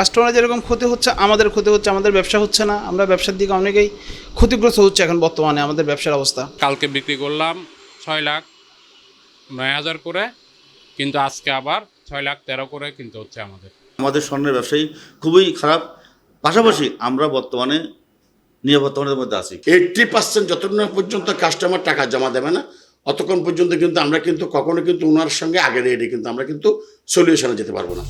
Customer যেরকম ক্ষতি হচ্ছে আমাদের ক্ষতি হচ্ছে আমাদের ব্যবসা হচ্ছে না। আমরা ব্যবসার দিকে অনেকেই ক্ষতিগ্রস্ত হচ্ছে এখন বর্তমানে আমাদের ব্যবসার অবস্থা। কালকে বিক্রি করলাম ছয় লাখ নয় হাজার করে কিন্তু আজকে আবার ছয় লাখ তেরো করে কিনতে হচ্ছে আমাদের। আমাদের স্বর্ণের ব্যবসায়ী খুবই খারাপ। পাশাপাশি আমরা বর্তমানে নিরাপত্তার মধ্যে আছি। এইট্টি পার্সেন্ট যতক্ষণ না পর্যন্ত কাস্টমার টাকা জমা দেবে না অতক্ষণ পর্যন্ত কিন্তু আমরা কিন্তু কখনো কিন্তু ওনার সঙ্গে আগে রেডি কিন্তু আমরা কিন্তু সলিউশনে যেতে পারব না।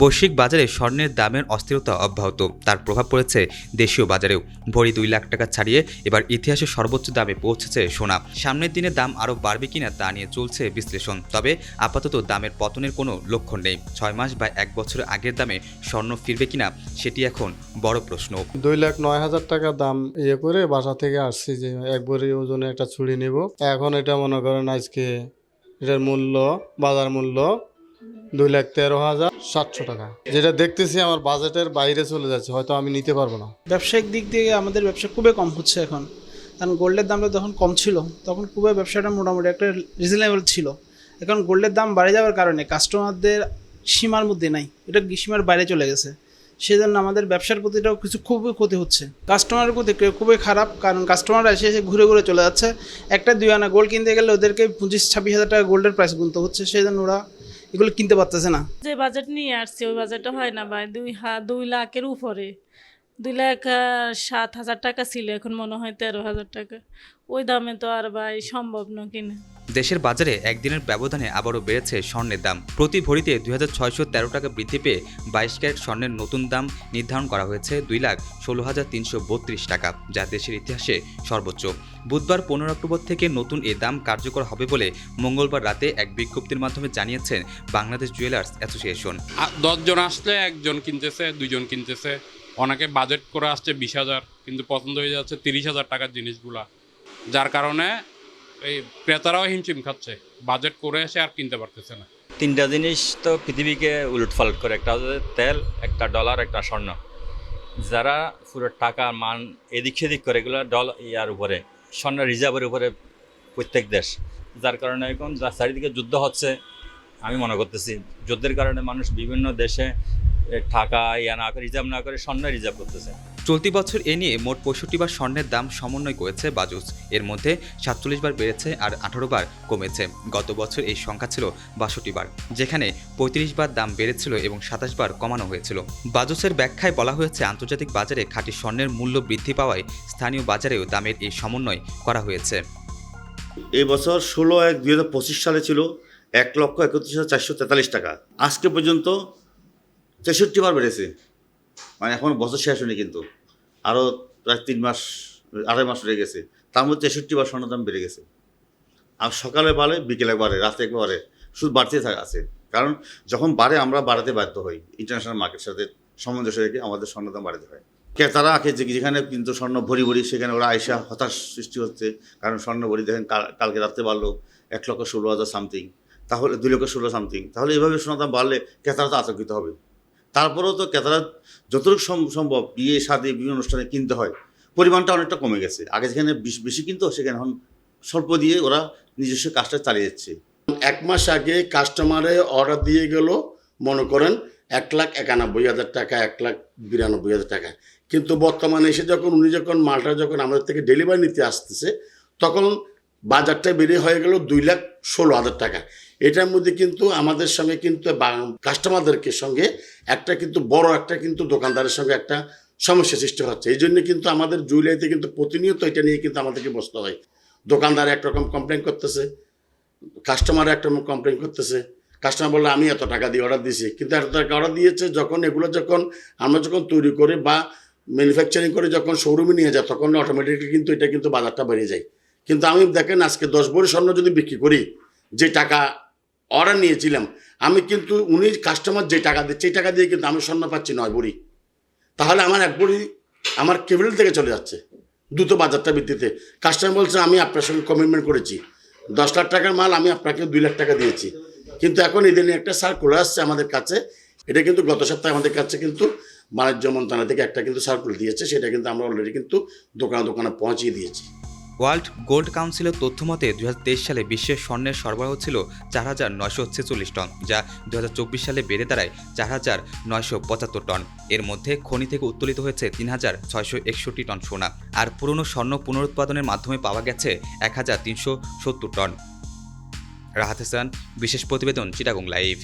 বৈশ্বিক বাজারে স্বর্ণের দামের অস্থিরতা অব্যাহত। তার প্রভাব পড়েছে দেশীয় বাজারেও। ভরি দুই লাখ টাকা ছাড়িয়ে এবার ইতিহাসের সর্বোচ্চ দামে পৌঁছেছে সোনা। সামনের দিনে দাম আরও বাড়বে কিনা তা নিয়ে চলছে বিশ্লেষণ। তবে আপাতত দামের পতনের কোনো লক্ষণ নেই। ছয় মাস বা এক বছরের আগের দামে স্বর্ণ ফিরবে কিনা সেটি এখন বড় প্রশ্ন। দুই লাখ নয় হাজার টাকা দাম ইয়ে করে বাসা থেকে আসছি যে একবারে ওজনে একটা ছুরি নেব। এখন এটা মনে করেন আজকে এটার মূল্য, বাজার মূল্য দুই লাখ তেরো হাজার সাতশো টাকা। যেটা দেখতেছি আমার বাজেটের বাইরে চলে যাচ্ছে, হয়তো আমি নিতে পারব না। ব্যবসায়িক দিক দিয়ে আমাদের ব্যবসা খুবই কম হচ্ছে এখন। কারণ গোল্ডের দামটা যখন কম ছিল, তখন খুবই ব্যবসাটা মোটামুটি একটা রিজনেবল ছিল। এখন গোল্ডের দাম বাড়ে যাওয়ার কারণে কাস্টমারদের সীমার মধ্যে নাই। এটা সীমার বাইরে চলে গেছে? সেই জন্য আমাদের ব্যবসার প্রতিটাও কিছু খুবই ক্ষতি হচ্ছে। কাস্টমারের প্রতি খুবই খারাপ, কারণ কাস্টমাররা এসে এসে ঘুরে ঘুরে চলে যাচ্ছে। একটা দুই আনা গোল্ড কিনতে গেলে ওদেরকে পঁচিশ, ছাব্বিশ হাজার টাকা গোল্ডের প্রাইস গুনতে হচ্ছে। সেই জন্য ওরা এগুলো কিনতে পারতেছে না। যে বাজেট নিয়ে আসছে, ওই বাজেটটা হয় না ভাই। দুই হা, দুই লাখের উপরে। দুই লাখ সাত হাজার টাকা ছিল, এখন মনে হয় তেরো হাজার টাকা। ওই দামে তো আর ভাই সম্ভব না কিনে। দেশের বাজারে একদিনের ব্যবধানে আবারও বেড়েছে স্বর্ণের দাম। প্রতি ভরিতে দুই হাজার ছয়শো তেরো টাকা বৃদ্ধি পেয়ে বাইশ ক্যারেট স্বর্ণের নতুন দাম নির্ধারণ করা হয়েছে দুই লাখ ষোলো হাজার তিনশো বত্রিশ টাকা, যা দেশের ইতিহাসে সর্বোচ্চ। বুধবার পনেরো অক্টোবর থেকে নতুন এ দাম কার্যকর হবে বলে মঙ্গলবার রাতে এক বিজ্ঞপ্তির মাধ্যমে জানিয়েছেন বাংলাদেশ জুয়েলার্স অ্যাসোসিয়েশন। দশজন আসলে একজন কিনতেছে, দুইজন কিনতেছে। অনেকে বাজেট করে আসছে বিশ হাজার, কিন্তু পছন্দ হয়ে যাচ্ছে তিরিশ হাজার টাকার জিনিসগুলা। যার কারণে এই ক্রেতারাও হিমশিম খাচ্ছে। বাজেট করে এসে আর কিনতে পারতেছে না। তিনটা জিনিস তো পৃথিবীকে উলটফালট করে, একটা হচ্ছে তেল, একটা ডলার একটা স্বর্ণ। যারা পুরো টাকা মান এদিক সেদিক করে, এগুলো ডল ইয়ার উপরে স্বর্ণ রিজার্ভের উপরে প্রত্যেক দেশ। যার কারণে এখন চারিদিকে যুদ্ধ হচ্ছে, আমি মনে করতেছি, যুদ্ধের কারণে মানুষ বিভিন্ন দেশে টাকা ইয়া না করে রিজার্ভ না করে স্বর্ণ রিজার্ভ করতেছে। চলতি বছর এ নিয়ে মোট পঁয়ষট্টি বার স্বর্ণের দাম সমন্বয় করেছে বাজুস। এর মধ্যে সাতচল্লিশ বার বেড়েছে আর আঠারো বার কমেছে। গত বছর এই সংখ্যা ছিল বাষট্টি বার যেখানে পঁয়ত্রিশ বার দাম বেড়েছিল এবং সাতাশ বার কমানো হয়েছিল। বাজুসের ব্যাখ্যায় বলা হয়েছে আন্তর্জাতিক বাজারে খাঁটি স্বর্ণের মূল্য বৃদ্ধি পাওয়ায় স্থানীয় বাজারেও দামের এই সমন্বয় করা হয়েছে। এই বছর ষোলো এক দুই হাজার পঁচিশ সালে ছিল এক লক্ষ একত্রিশ হাজার চারশো তেতাল্লিশ টাকা। আজকে পর্যন্ত তেষট্টি বার বেড়েছে। মানে এখন বছর শেষ হয়নি কিন্তু। আরও প্রায় তিন মাস, আড়াই মাস রয়ে গেছে। তার মধ্যে তেষট্টি বার স্বর্ণের দাম বেড়ে গেছে। আর সকালে বাড়ে, বিকেলে বাড়ে, রাতে একবার শুধু বাড়তে থাকে আছে। কারণ যখন বাড়ে, আমরা বাড়াতে বাধ্য হই। ইন্টারন্যাশনাল মার্কেট সাথে সামঞ্জস্য রেখে আমাদের স্বর্ণ দাম বাড়াতে হয়। ক্রেতারা আগে যে যেখানে কিন্তু স্বর্ণ ভরি ভরি, সেখানে ওরা আইসা হতাশ সৃষ্টি হচ্ছে। কারণ স্বর্ণ ভরি দেখেন কালকে রাত্রে বাড়লো এক লক্ষ ষোলো হাজার সামথিং তাহলে দুই লক্ষ ষোলো সামথিং তাহলে এভাবে সোনার দাম বাড়লে ক্রেতারা তো আতঙ্কিত হবে। তারপরেও তো ক্রেতারা যতটুকু সম্ভব বিয়ে, শাদী, বিভিন্ন অনুষ্ঠানে কিনতে হয়, পরিমাণটা অনেকটা কমে গেছে। আগে যেখানে বেশি কিনতো, সেখানে এখন স্বল্প দিয়ে ওরা নিজস্ব কাজটা চালিয়ে যাচ্ছে। এক মাস আগে কাস্টমারে অর্ডার দিয়ে গেল, মনে করেন এক লাখ একানব্বই হাজার টাকা, এক লাখ বিরানব্বই হাজার টাকা। কিন্তু বর্তমানে এসে যখন উনি যখন মালটা যখন আমাদের থেকে ডেলিভারি নিতে আসতেছে, তখন বাজারটা বেড়ে হয়ে গেল দুই লাখ ষোলো হাজার টাকা। এটার মধ্যে কিন্তু আমাদের সঙ্গে কিন্তু কাস্টমারদেরকে সঙ্গে একটা কিন্তু বড় একটা কিন্তু দোকানদারের সঙ্গে একটা সমস্যা সৃষ্টি হচ্ছে। এই জন্য কিন্তু আমাদের জুয়েলারিতে কিন্তু প্রতিনিয়ত এটা নিয়ে কিন্তু আমাদেরকে বসতে হয়। দোকানদার একরকম কমপ্লেন করতেছে কাস্টমার একটা কমপ্লেন করতেছে। কাস্টমার বলল, আমি এত টাকা দিয়ে অর্ডার দিয়েছি। কিন্তু এত টাকা অর্ডার দিয়েছে যখন, এগুলো যখন আমরা যখন তৈরি করে বা ম্যানুফ্যাকচারিং করে যখন শোরুমে নিয়ে যায় তখন অটোমেটিকলি কিন্তু এটা কিন্তু বাজারটা বেড়ে যায়। কিন্তু আমি দেখেন আজকে দশ ভরি স্বর্ণ যদি বিক্রি করি, যে টাকা অর্ডার নিয়েছিলাম, আমি কিন্তু উনি কাস্টমার যে টাকা দিচ্ছে, সেই টাকা দিয়ে কিন্তু আমি স্বর্ণ পাচ্ছি নয় ভরি তাহলে আমার এক ভরি আমার কেবিল থেকে চলে যাচ্ছে দ্রুত বাজারটা ভিত্তিতে কাস্টমার বলছে, আমি আপনার সঙ্গে কমিটমেন্ট করেছি। দশ লাখ টাকার মাল আমি আপনাকে দুই লাখ টাকা দিয়েছি। কিন্তু এখন এই দিনে একটা সার্কুলার আসছে আমাদের কাছে। এটা কিন্তু গত সপ্তাহে আমাদের কাছে কিন্তু বাণিজ্য মন্ত্রণালয় থেকে একটা কিন্তু সার্কুলার দিয়েছে, সেটা কিন্তু আমরা অলরেডি কিন্তু দোকানে দোকানে পৌঁছিয়ে দিয়েছি। ওয়ার্ল্ড গোল্ড কাউন্সিলের তথ্য মতে দু হাজার তেইশ সালে বিশ্বের স্বর্ণের সরবরাহ ছিল চার হাজার নয়শো ছেচল্লিশ টন, যা দু হাজার চব্বিশ সালে বেড়ে দাঁড়ায় চার হাজার নয়শো পঁচাত্তর টন। এর মধ্যে খনি থেকে উত্তোলিত হয়েছে তিন হাজার ছয়শো একষট্টি টন সোনা, আর পুরনো স্বর্ণ পুনরুৎপাদনের মাধ্যমে পাওয়া গেছে এক হাজার তিনশো সত্তর টন। রাহাত হাসান, বিশেষ প্রতিবেদন চিটাগং লাইভ।